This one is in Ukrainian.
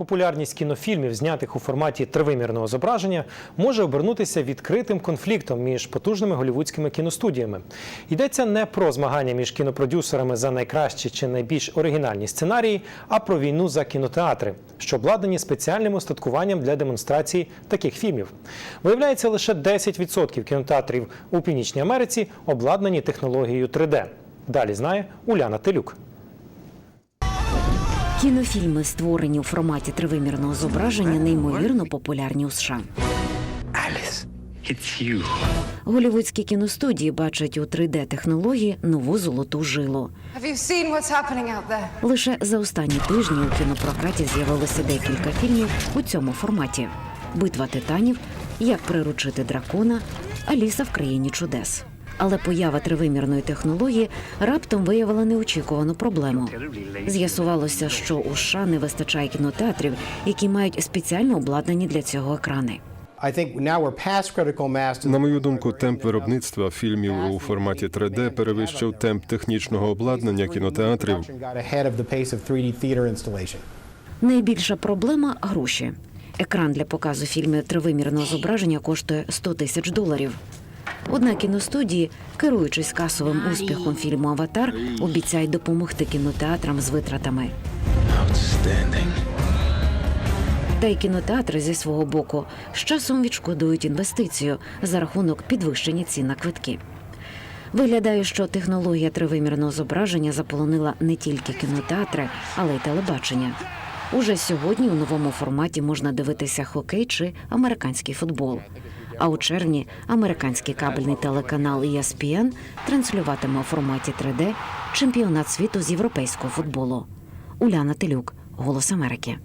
Популярність кінофільмів, знятих у форматі тривимірного зображення, може обернутися відкритим конфліктом між потужними голівудськими кіностудіями. Йдеться не про змагання між кінопродюсерами за найкращі чи найбільш оригінальні сценарії, а про війну за кінотеатри, що обладнані спеціальним устаткуванням для демонстрації таких фільмів. Виявляється, лише 10% кінотеатрів у Північній Америці обладнані технологією 3D. Далі знає Уляна Телюк. Кінофільми, створені у форматі тривимірного зображення, неймовірно популярні у США. It's. Голівудські кіностудії бачать у 3D-технології нову золоту жилу. Лише за останні тижні у кінопрокаті з'явилося декілька фільмів у цьому форматі: Битва титанів, Як приручити дракона, Аліса в країні чудес. Але поява тривимірної технології раптом виявила неочікувану проблему. З'ясувалося, що у США не вистачає кінотеатрів, які мають спеціально обладнані для цього екрани. На мою думку, темп виробництва фільмів у форматі 3D перевищив темп технічного обладнання кінотеатрів. Got ahead of the pace of 3D theater installation. Найбільша проблема гроші. Екран для показу фільмів тривимірного зображення коштує 100 тисяч доларів. Однак кіностудії, керуючись касовим успіхом фільму Аватар, обіцяють допомогти кінотеатрам з витратами. Та й кінотеатри зі свого боку з часом відшкодують інвестицію за рахунок підвищення цін на квитки. Виглядає, що технологія тривимірного зображення заполонила не тільки кінотеатри, але й телебачення. Уже сьогодні у новому форматі можна дивитися хокей чи американський футбол. А у червні американський кабельний телеканал ESPN транслюватиме у форматі 3D чемпіонат світу з європейського футболу. Уляна Телюк, Голос Америки.